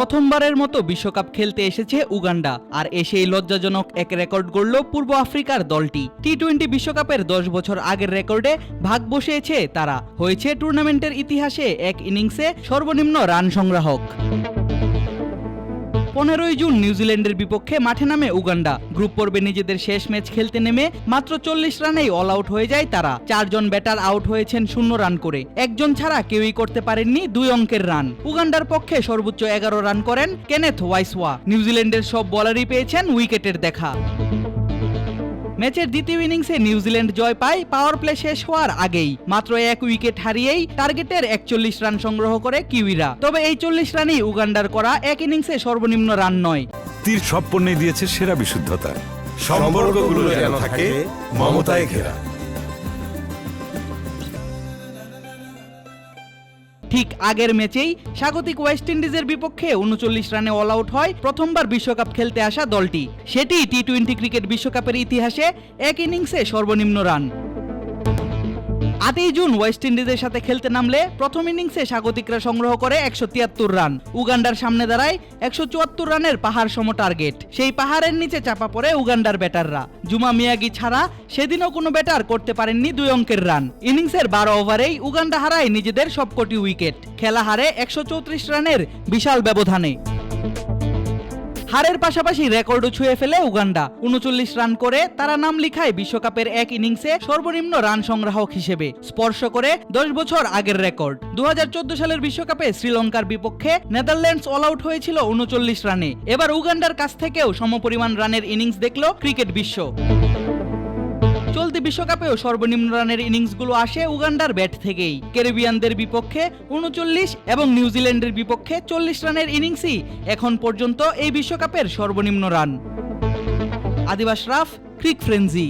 প্রথমবারের মতো বিশ্বকাপ খেলতে এসেছে উগান্ডা, আর এসেই লজ্জাজনক এক রেকর্ড গড়ল পূর্ব আফ্রিকার দলটি। টি টোয়েন্টি বিশ্বকাপের দশ বছর আগের রেকর্ডে ভাগ বসিয়েছে তারা। হয়েছে টুর্নামেন্টের ইতিহাসে এক ইনিংসে সর্বনিম্ন রান সংগ্রাহক। পনেরোই জুন নিউজিল্যান্ডের বিপক্ষে মাঠে নামে উগান্ডা। গ্রুপ পর্বে নিজেদের শেষ ম্যাচ খেলতে নেমে মাত্র চল্লিশ রানেই অল আউট হয়ে যায় তারা। চারজন ব্যাটার আউট হয়েছেন শূন্য রান করে। একজন ছাড়া কেউই করতে পারেননি দুই অঙ্কের রান। উগান্ডার পক্ষে সর্বোচ্চ এগারো রান করেন কেনেথ ওয়াইসওয়া। নিউজিল্যান্ডের সব বলারই পেয়েছেন উইকেটের দেখা। ম্যাচের দ্বিতীয় ইনিংসে নিউজিল্যান্ড জয় পায় পাওয়ার প্লে শেষ হওয়ার আগেই। মাত্র এক উইকেট হারিয়েই টার্গেটের একচল্লিশ রান সংগ্রহ করে কিউইরা। তবে এই চল্লিশ রানই উগান্ডার করা এক ইনিংসে সর্বনিম্ন রান নয়। তীর সব পণ্যে দিয়েছে সেরা বিশুদ্ধতা। সম্পর্কগুলো যেন থাকে মমতায় ঘেরা। ঠিক আগের ম্যাচেই স্বাগতিক ওয়েস্ট ইন্ডিজের বিপক্ষে উনচল্লিশ রানে অল আউট হয় প্রথমবার বিশ্বকাপ খেলতে আসা দলটি। সেটি টি টোয়েন্টি ক্রিকেট বিশ্বকাপের ইতিহাসে এক ইনিংসে সর্বনিম্ন রান। আটই জুন ওয়েস্ট ইন্ডিজের সাথে খেলতে নামলে প্রথম ইনিংসে স্বাগতিকরা সংগ্রহ করে একশো তিয়াত্তর রান। উগান্ডার সামনে দাঁড়ায় একশো চুয়াত্তর রানের পাহাড় সম টার্গেট। সেই পাহাড়ের নিচে চাপা পড়ে উগান্ডার ব্যাটাররা। জুমা মিয়াগি ছাড়া সেদিনও কোনো ব্যাটার করতে পারেননি দুই অঙ্কের রান। ইনিংসের বারো ওভারেই উগান্ডা হারায় নিজেদের সবকটি উইকেট। খেলা হারে একশো চৌত্রিশ রানের বিশাল ব্যবধানে। হারের পাশাপাশি রেকর্ডও ছুঁয়ে ফেলে উগান্ডা। উনচল্লিশ রান করে তারা নাম লিখায় বিশ্বকাপের এক ইনিংসে সর্বনিম্ন রান সংগ্রাহক হিসেবে, স্পর্শ করে দশ বছর আগের রেকর্ড। দু হাজার চোদ্দ সালের বিশ্বকাপে শ্রীলঙ্কার বিপক্ষে নেদারল্যান্ডস অল আউট হয়েছিল উনচল্লিশ রানে। এবার উগান্ডার কাছ থেকেও সমপরিমাণ রানের ইনিংস দেখল ক্রিকেট বিশ্ব। চলতি বিশ্বকাপেও সর্বনিম্ন রানের ইনিংসগুলো আসে উগান্ডার ব্যাট থেকেই। ক্যারিবিয়ানদের বিপক্ষে উনচল্লিশ এবং নিউজিল্যান্ডের বিপক্ষে চল্লিশ রানের ইনিংসই এখন পর্যন্ত এই বিশ্বকাপের সর্বনিম্ন রান। আদিবাস রাফ, ক্রিক ফ্রেঞ্জি